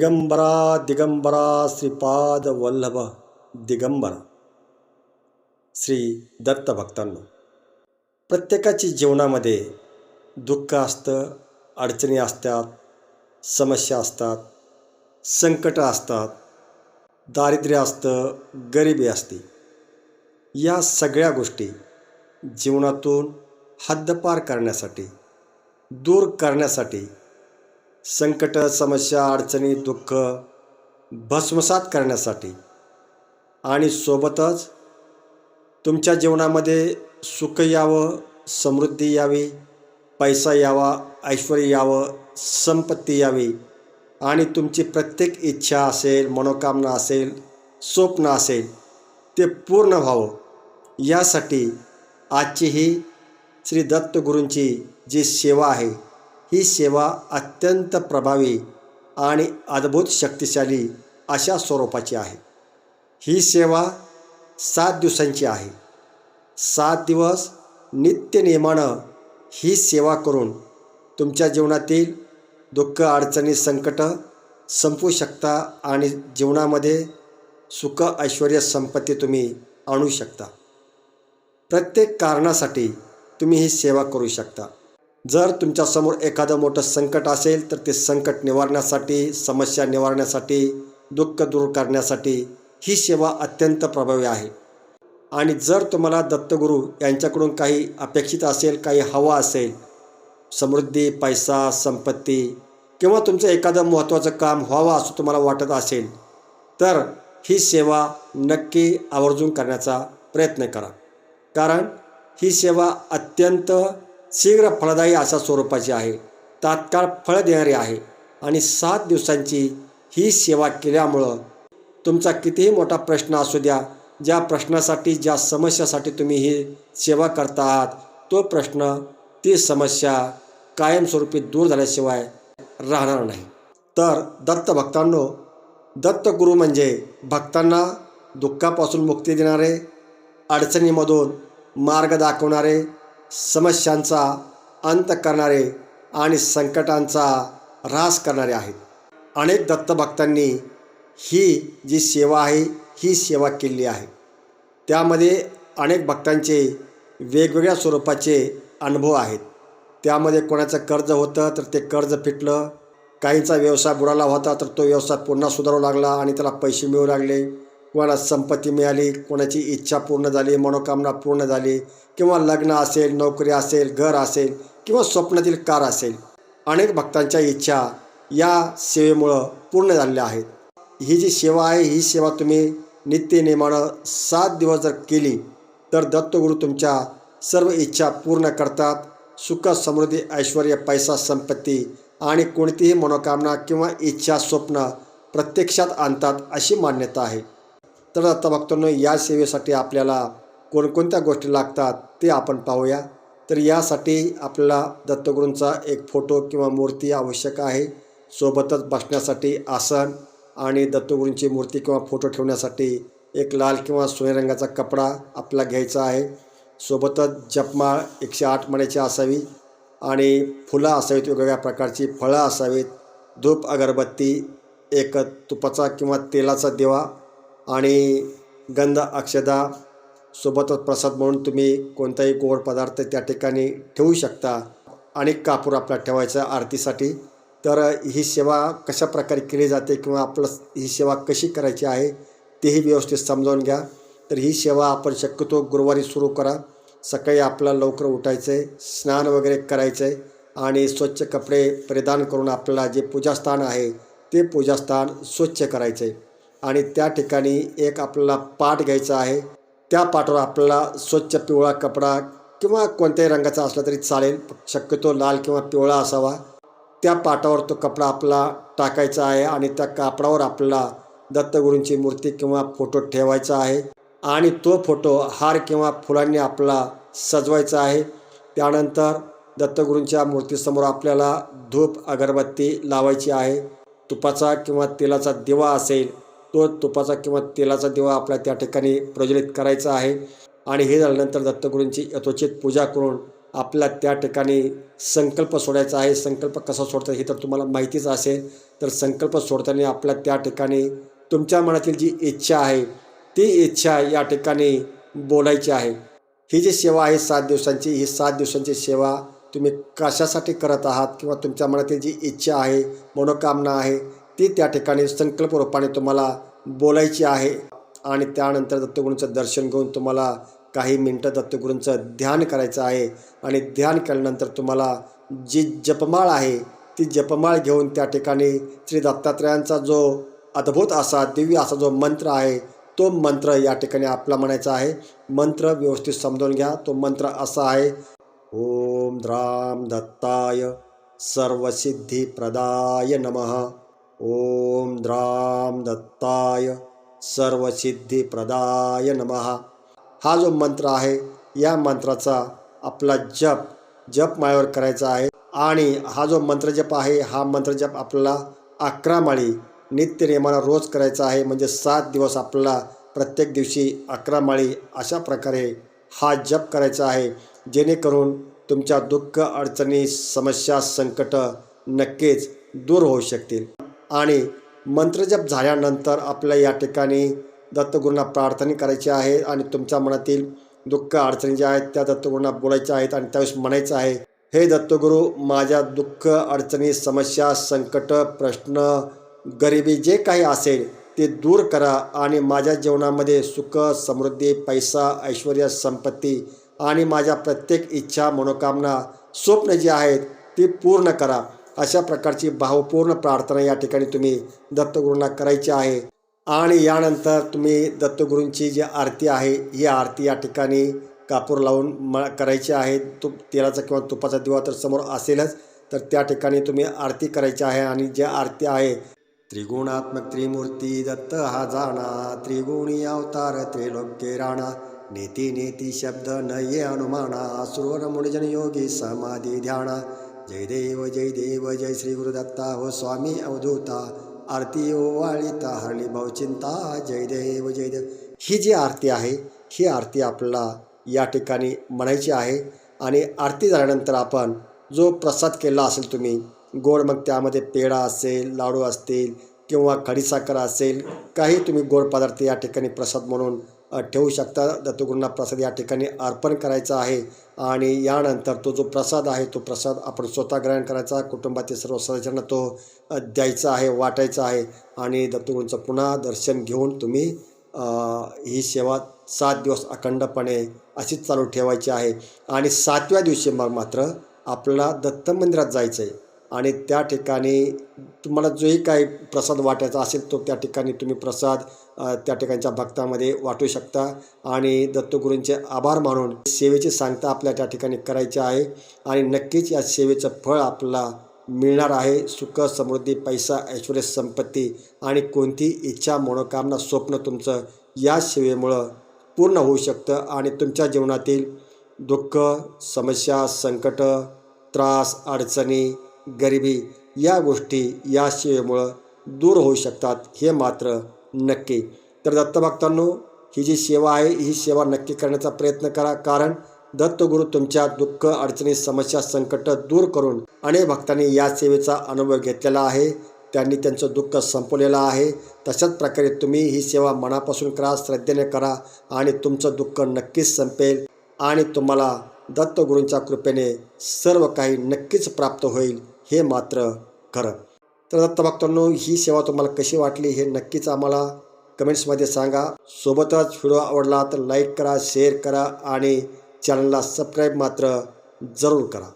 दिगंबरा दिगंबरा श्रीपाद वल्लभ दिगंबरा। श्री दत्त भक्तांनो प्रत्येकाची जीवनामध्ये दुःख असतं अडचणी असतात समस्या असतात संकटं असतात दारिद्र्य असतं गरिबी असते. या सगळ्या गोष्टी जीवनातून हद्दपार करण्यासाठी दूर करण्यासाठी संकट समस्या अडचणी दुःख भस्मसात करण्यासाठी आणि सोबतच तुमच्या जीवनामध्ये सुख यावं समृद्धी यावी पैसा यावा ऐश्वर यावं संपत्ती यावी आणि तुमची प्रत्येक इच्छा असेल मनोकामना असेल स्वप्न असेल ते पूर्ण व्हावं. यासाठी आजची ही श्री दत्तगुरूंची जी सेवा आहे ही सेवा अत्यंत प्रभावी आणि अद्भुत शक्तिशाली अशा स्वरूपाची आहे. ही सेवा सात दिवसांची आहे. सात दिवस नित्यनियमानं ही सेवा करून तुमच्या जीवनातील दुःख अडचणी संकट संपू शकता आणि जीवनामध्ये सुख ऐश्वर संपत्ती तुम्ही आणू शकता. प्रत्येक कारणासाठी तुम्ही ही सेवा करू शकता. जर तुमच्यासमोर एखादं मोठं संकट असेल तर ते संकट निवारण्यासाठी समस्या निवारण्यासाठी दुःख दूर करण्यासाठी ही सेवा अत्यंत प्रभावी आहे. आणि जर तुम्हाला दत्तगुरू यांच्याकडून काही अपेक्षित असेल काही हवा असेल समृद्धी पैसा संपत्ती किंवा तुमचं एखादं महत्त्वाचं काम व्हावं असं तुम्हाला वाटत असेल तर ही सेवा नक्की आवर्जून करण्याचा प्रयत्न करा. कारण ही सेवा अत्यंत शीघ्र फळदायी अशा स्वरूपाची आहे. तात्काळ फळ देणारी आहे. आणि सात दिवसांची ही सेवा केल्यामुळं तुमचा कितीही मोठा प्रश्न असू द्या ज्या प्रश्नासाठी ज्या समस्यासाठी तुम्ही ही सेवा करता आहात तो प्रश्न ती समस्या कायमस्वरूपी दूर झाल्याशिवाय राहणार नाही. तर दत्त भक्तांनो दत्तगुरू म्हणजे भक्तांना दुःखापासून मुक्ती देणारे अडचणीमधून मार्ग दाखवणारे समस्यांचा अंत करणारे आणि संकटांचा ऱ्हास करणारे आहेत. अनेक दत्तभक्तांनी ही जी सेवा आहे ही सेवा केली आहे. त्यामध्ये अनेक भक्तांचे वेगवेगळ्या स्वरूपाचे अनुभव आहेत. त्यामध्ये कोणाचं कर्ज होतं तर ते कर्ज फिटलं. काहींचा व्यवसाय बुडाला होता तर तो व्यवसाय पुन्हा सुधारू लागला आणि त्याला पैसे मिळू लागले. कोणाला संपत्ती मिळाली कोणाची इच्छा पूर्ण झाली मनोकामना पूर्ण झाली किंवा लग्न असेल नोकरी असेल घर असेल किंवा स्वप्नातील कार असेल अनेक भक्तांच्या इच्छा या सेवेमुळं पूर्ण झालेल्या आहेत. ही जी सेवा आहे ही सेवा तुम्ही नित्यनेमानं सात दिवस जर केली तर दत्तगुरू तुमच्या सर्व इच्छा पूर्ण करतात. सुख समृद्धी ऐश्वर पैसा संपत्ती आणि कोणतीही मनोकामना किंवा इच्छा स्वप्न प्रत्यक्षात आणतात अशी मान्यता आहे. तर आता भक्तांनो या सेवेसाठी आपल्याला कोणकोणत्या गोष्टी लागतात ते आपण पाहूया. तर यासाठी आपल्याला दत्तगुरूंचा एक फोटो किंवा मूर्ती आवश्यक आहे. सोबतच बसण्यासाठी आसन आणि दत्तगुरूंची मूर्ती किंवा फोटो ठेवण्यासाठी एक लाल किंवा सोने रंगाचा कपडा आपला घ्यायचा आहे. सोबतच जपमाळ एकशे आठ मण्याची असावी आणि फुलं असावीत वेगवेगळ्या प्रकारची फळं असावीत. धूप अगरबत्ती एक तुपाचा किंवा तेलाचा दिवा आणि गंध अक्षदा सोबतच प्रसाद म्हणून तुम्ही कोणताही गोड पदार्थ त्या ठिकाणी ठेवू शकता. आणि कापूर आपला ठेवायचा आरतीसाठी. तर ही सेवा कशा प्रकारे केली जाते किंवा आपलं ही सेवा कशी करायची आहे तेही व्यवस्थित समजावून घ्या. तर ही सेवा आपण शक्यतो गुरुवारी सुरू करा. सकाळी आपल्याला लवकर उठायचं आहे स्नान वगैरे करायचं आहे आणि स्वच्छ कपडे परिधान करून आपल्याला जे पूजास्थान आहे ते पूजास्थान स्वच्छ करायचं आहे आणि त्या ठिकाणी एक आपल्याला पाट घ्यायचा आहे. त्या पाटावर आपल्याला स्वच्छ पिवळा कपडा किंवा कोणत्याही रंगाचा असला तरी चालेल. शक्यतो लाल किंवा पिवळा असावा. त्या पाटावर तो कपडा आपला टाकायचा आहे आणि त्या कापडावर आपल्याला दत्तगुरूंची मूर्ती किंवा फोटो ठेवायचा आहे. आणि तो फोटो हार किंवा फुलांनी आपला सजवायचा आहे. त्यानंतर दत्तगुरूंच्या मूर्तीसमोर आपल्याला धूप अगरबत्ती लावायची आहे. तुपाचा किंवा तेलाचा दिवा असेल तो तुपाचा किंवा तेलाचा दिवा आपल्या त्या ठिकाणी प्रज्वलित करायचा आहे. आणि हे झाल्यानंतर दत्तगुरूंची यथोचित पूजा करून आपला त्या ठिकाणी संकल्प सोडायचा आहे. संकल्प कसा सोडतात हे तर तुम्हाला माहितीच असेल. तर संकल्प सोडताना आपल्या त्या ठिकाणी तुमच्या मनातील जी इच्छा आहे ती इच्छा या ठिकाणी बोलायची आहे. ही जी सेवा आहे सात दिवसांची ही सात दिवसांची सेवा तुम्ही कशासाठी करत आहात? किंवा तुमच्या मनातील जी इच्छा आहे मनोकामना आहे ती त्या ठिकाणी संकल्प रूपाने तुम्हाला बोलायची आहे. आणि त्यानंतर दत्तगुरूंचं दर्शन घेऊन तुम्हाला काही मिनटं दत्तगुरूंचं ध्यान करायचं आहे. आणि ध्यान केल्यानंतर तुम्हाला जी जपमाळ आहे ती जपमाळ घेऊन त्या ठिकाणी श्री दत्तात्रयांचा जो अद्भुत असा दिव्य असा जो मंत्र आहे तो मंत्र या ठिकाणी आपला म्हणायचा आहे. मंत्र व्यवस्थित समजून घ्या. तो मंत्र असा आहे. ओम द्राम दत्ताय सर्वसिद्धिप्रदाय नमः. ओम द्राम दत्ताय सर्वसिद्धिप्रदाय नमः. हा जो मंत्र आहे या मंत्राचा आपला जप जप माळ्यावर करायचा आहे. आणि हा जो मंत्रजप आहे हा मंत्रजप आपल्याला अकरा माळी नित्यनियमानं रोज करायचा आहे. म्हणजे सात दिवस आपल्याला प्रत्येक दिवशी अकरा माळी अशा प्रकारे हा जप करायचा आहे. जेणेकरून तुमच्या दुःख अडचणी समस्या संकट नक्कीच दूर होऊ शकतील. आणि मंत्रजप झाल्यानंतर आपल्या या ठिकाणी दत्तगुरूंना प्रार्थना करायची आहे आणि तुमच्या मनातील दुःख अडचणी ज्या आहेत त्या दत्तगुरूंना बोलायच्या आहेत आणि त्यावेळेस म्हणायचं आहे हे दत्तगुरू माझ्या दुःख अडचणी समस्या संकट प्रश्न गरिबी जे काही असेल ते दूर करा आणि माझ्या जीवनामध्ये सुख समृद्धी पैसा ऐश्वर संपत्ती आणि माझ्या प्रत्येक इच्छा मनोकामना स्वप्न जी आहेत ती पूर्ण करा. अशा प्रकारची भावपूर्ण प्रार्थना या ठिकाणी तुम्ही दत्तगुरूंना करायची आहे. आणि यानंतर तुम्ही दत्तगुरूंची जी आरती आहे ही आरती या ठिकाणी कापूर लावून म करायची आहे. तुप तेलाचा किंवा तुपाचा दिवा तर समोर असेलच तर त्या ठिकाणी तुम्ही आरती करायची आहे. आणि ज्या आरती आहे त्रिगुणात्मक त्रिमूर्ती दत्त हा जाणा त्रिगुणी अवतार त्रिलोक्य राणा नेती नेती शब्द नये अनुमाना सुरवर मुनिजन योगी समाधी ध्याना जय देव जय देव जय श्री गुरुदत्ता हो स्वामी अवधूता. आरती ओवाळीता हरली भावचिंता जय देव जय देव. ही जी आरती आहे ही आरती आपल्याला या ठिकाणी म्हणायची आहे. आणि आरती झाल्यानंतर आपण जो प्रसाद केला असेल तुम्ही गोड मग त्यामध्ये पेढा असेल लाडू असतील किंवा खडीसाखर असेल काही तुम्ही गोड पदार्थ या ठिकाणी प्रसाद म्हणून ठेवू शकता. दत्तगुरूंना प्रसाद या ठिकाणी अर्पण करायचा आहे आणि यानंतर तो जो प्रसाद आहे तो प्रसाद आपण स्वतः ग्रहण करायचा कुटुंबातील सर्व सदस्यांना तो द्यायचा आहे वाटायचा आहे आणि दत्तगुरूंचं पुन्हा दर्शन घेऊन तुम्ही ही सेवा सात दिवस अखंडपणे अशीच चालू ठेवायची आहे. आणि सातव्या दिवशी मग मात्र आपल्याला दत्त मंदिरात जायचं आहे आणि त्या ठिकाणी तुम्हाला जोही काही प्रसाद वाटायचा असेल तो त्या ठिकाणी तुम्ही प्रसाद त्या ठिकाणच्या भक्तामध्ये वाटू शकता. आणि दत्तगुरूंचे आभार मानून सेवेची सांगता आपल्या त्या ठिकाणी करायची आहे. आणि नक्कीच या सेवेचं फळ आपल्याला मिळणार आहे. सुख समृद्धी पैसा ऐश्वर संपत्ती आणि कोणती इच्छा मनोकामना स्वप्न तुमचं या सेवेमुळं पूर्ण होऊ शकतं. आणि तुमच्या जीवनातील दुःख समस्या संकट त्रास अडचणी गरिबी या गोष्टी या सेवेमुळं दूर होऊ शकतात हे मात्र नक्की. तर दत्तभक्तांनो ही जी सेवा आहे ही सेवा नक्की करण्याचा प्रयत्न करा. कारण दत्तगुरू तुमच्या दुःख अडचणी समस्या संकट दूर करून अनेक भक्तांनी या सेवेचा अनुभव घेतलेला आहे. त्यांनी त्यांचं दुःख संपवलेलं आहे. तशाच प्रकारे तुम्ही ही सेवा मनापासून करा श्रद्धेने करा आणि तुमचं दुःख नक्कीच संपेल आणि तुम्हाला दत्तगुरूंच्या कृपेने सर्व काही नक्कीच प्राप्त होईल. हे मात्र खरं. तर दत्तभक्तांनो ही सेवा तुम्हाला कशी वाटली हे नक्कीच आम्हाला कमेंट्समध्ये सांगा. सोबतच व्हिडिओ आवडला तर लाईक करा शेअर करा आणि चॅनलला सबस्क्राईब मात्र जरूर करा.